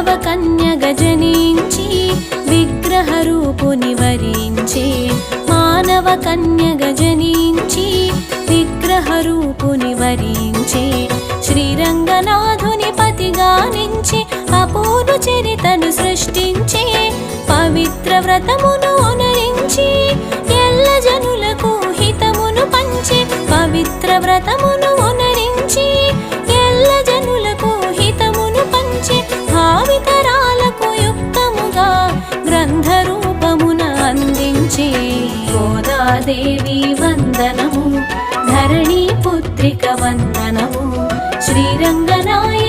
మాధవ కన్య గజనించి విగ్రహ రూపుని వరించే మానవ కన్య గజనించి విగ్రహ రూపుని వరించే శ్రీరంగనాథుని పతిగా నించి అపూర్వ చరితను సృష్టించే పవిత్ర వ్రతమును ఒనరించి ఎల్ల జనులకు హితమును పంచే పవిత్ర వ్రతమును మహాదేవి వందనము. ధరణి పుత్రిక వందనము. శ్రీరంగనాయ